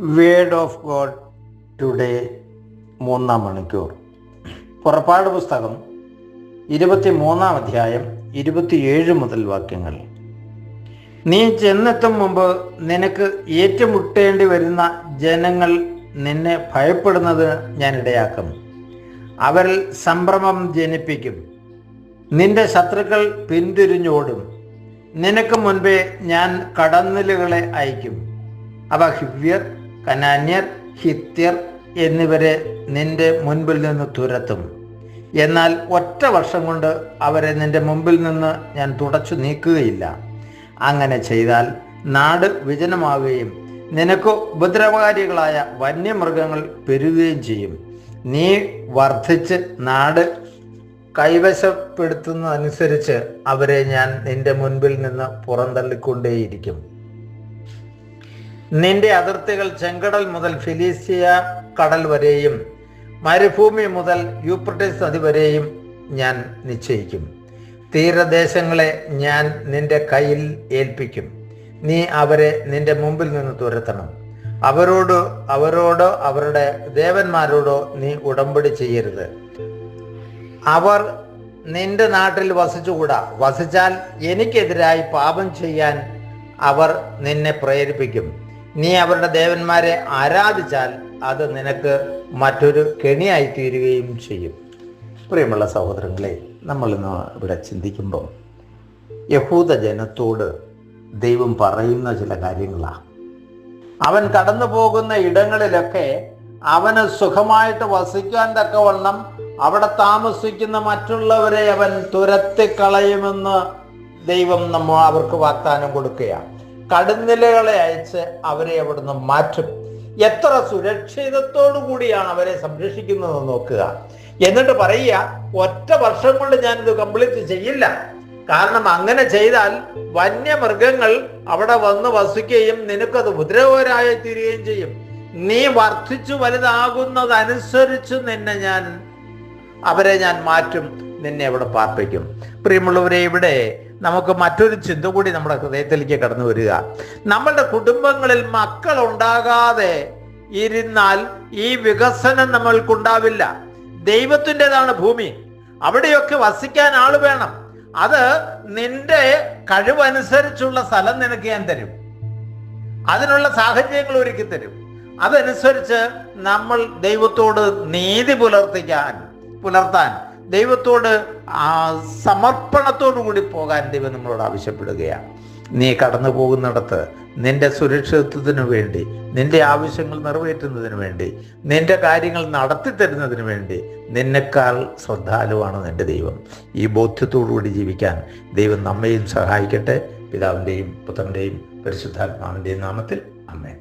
Word of God today മൂന്നാം മണിക്കൂർ. പുറപ്പാട് പുസ്തകം ഇരുപത്തി മൂന്നാം അധ്യായം ഇരുപത്തിയേഴ് മുതൽ വാക്യങ്ങൾ. നീ ചെന്നെത്തും മുമ്പ് നിനക്ക് ഏറ്റുമുട്ടേണ്ടി വരുന്ന ജനങ്ങൾ നിന്നെ ഭയപ്പെടുന്നത് ഞാൻ ഇടയാക്കും. അവരിൽ സംഭ്രമം ജനിപ്പിക്കും. നിന്റെ ശത്രുക്കൾ പിന്തിരിഞ്ഞോടും. നിനക്ക് മുൻപേ ഞാൻ കടന്നലുകളെ അയക്കും. അവ ഹിവ്യർ കനാന്യർ ഹിത്യർ എന്നിവരെ നിന്റെ മുൻപിൽ നിന്ന് തുരത്തും. എന്നാൽ ഒറ്റ വർഷം കൊണ്ട് അവരെ നിന്റെ മുമ്പിൽ നിന്ന് ഞാൻ തുടച്ചു നീക്കുകയില്ല. അങ്ങനെ ചെയ്താൽ നാട് വിജനമാവുകയും നിനക്ക് ഉപദ്രവകാരികളായ വന്യമൃഗങ്ങൾ പെരുകുകയും ചെയ്യും. നീ വർദ്ധിച്ച് നാട് കൈവശപ്പെടുത്തുന്നതനുസരിച്ച് അവരെ ഞാൻ നിന്റെ മുൻപിൽ നിന്ന് പുറന്തള്ളിക്കൊണ്ടേയിരിക്കും. നിന്റെ അതിർത്തികൾ ചെങ്കടൽ മുതൽ ഫിലീസിയ കടൽ വരെയും മരുഭൂമി മുതൽ യൂപ്രട്ടിസ് നദി വരെയും ഞാൻ നിശ്ചയിക്കും. തീരദേശങ്ങളെ ഞാൻ നിന്റെ കയ്യിൽ ഏൽപ്പിക്കും. നീ അവരെ നിന്റെ മുമ്പിൽ നിന്ന് തുരത്തണം. അവരോട് അവരോടോ അവരുടെ ദേവന്മാരോടോ നീ ഉടമ്പടി ചെയ്യരുത്. അവർ നിന്റെ നാട്ടിൽ വസിച്ചുകൂടാ. വസിച്ചാൽ എനിക്കെതിരായി പാപം ചെയ്യാൻ അവർ നിന്നെ പ്രേരിപ്പിക്കും. നീ അവരുടെ ദേവന്മാരെ ആരാധിച്ചാൽ അത് നിനക്ക് മറ്റൊരു കെണിയായി തീരുകയും ചെയ്യും. പ്രിയമുള്ള സഹോദരങ്ങളെ നമ്മൾ ഇന്ന് ഇവിടെ ചിന്തിക്കുമ്പോൾ യഹൂദ ജനത്തോട് ദൈവം പറയുന്ന ചില കാര്യങ്ങളാണ്. അവൻ കടന്നു പോകുന്ന ഇടങ്ങളിലൊക്കെ അവന് സുഖമായിട്ട് വസിക്കാൻ തക്കവണ്ണം അവിടെ താമസിക്കുന്ന മറ്റുള്ളവരെ അവൻ തുരത്തിക്കളയുമെന്ന് ദൈവം നമ്മ അവർക്ക് വാഗ്ദാനം കൊടുക്കുകയാണ്. കടുന്നിലകളെ അയച്ച് അവരെ അവിടുന്ന് മാറ്റും. എത്ര സുരക്ഷിതത്തോടു കൂടിയാണ് അവരെ സംരക്ഷിക്കുന്നത് നോക്കുക. എന്നിട്ട് പറയുക ഒറ്റ വർഷം കൊണ്ട് ഞാനിത് കംപ്ലീറ്റ് ചെയ്യില്ല. കാരണം അങ്ങനെ ചെയ്താൽ വന്യമൃഗങ്ങൾ അവിടെ വന്ന് വസിക്കുകയും നിനക്കത് ഉപദ്രവകരായി തീരുകയും ചെയ്യും. നീ വർദ്ധിച്ചു വലുതാകുന്നതനുസരിച്ച് നിന്നെ ഞാൻ അവരെ ഞാൻ മാറ്റും നിന്നെ അവിടെ പാർപ്പിക്കും. പ്രിയമുള്ളവരെ ഇവിടെ നമുക്ക് മറ്റൊരു ചിന്ത കൂടി നമ്മുടെ ഹൃദയത്തിലേക്ക് കടന്നു വരിക. നമ്മളുടെ കുടുംബങ്ങളിൽ മക്കൾ ഉണ്ടാകാതെ ഇരുന്നാൽ ഈ വികസനം നമ്മൾക്കുണ്ടാവില്ല. ദൈവത്തിന്റെതാണ് ഭൂമി. അവിടെയൊക്കെ വസിക്കാൻ ആൾ വേണം. അത് നിന്റെ കഴിവനുസരിച്ചുള്ള സ്ഥലം നിനക്ക് ഞാൻ തരും. അതിനുള്ള സാഹചര്യങ്ങൾ ഒരുക്കി തരും. അതനുസരിച്ച് നമ്മൾ ദൈവത്തോട് നീതി പുലർത്തിക്കാൻ പുലർത്താൻ ദൈവത്തോട് സമർപ്പണത്തോടു കൂടി പോകാൻ ദൈവം നമ്മളോട് ആവശ്യപ്പെടുകയാണ്. നീ കടന്നു പോകുന്നിടത്ത് നിന്റെ സുരക്ഷിതത്വത്തിനു വേണ്ടി നിന്റെ ആവശ്യങ്ങൾ നിറവേറ്റുന്നതിന് വേണ്ടി നിന്റെ കാര്യങ്ങൾ നടത്തി തരുന്നതിന് വേണ്ടി നിന്നെക്കാൾ ശ്രദ്ധാലുവാണ് നിന്റെ ദൈവം. ഈ ബോധ്യത്തോടു കൂടി ജീവിക്കാൻ ദൈവം നമ്മയും സഹായിക്കട്ടെ. പിതാവിന്റെയും പുത്രന്റെയും പരിശുദ്ധാത്മാവിന്റെയും നാമത്തിൽ. അമ്മേ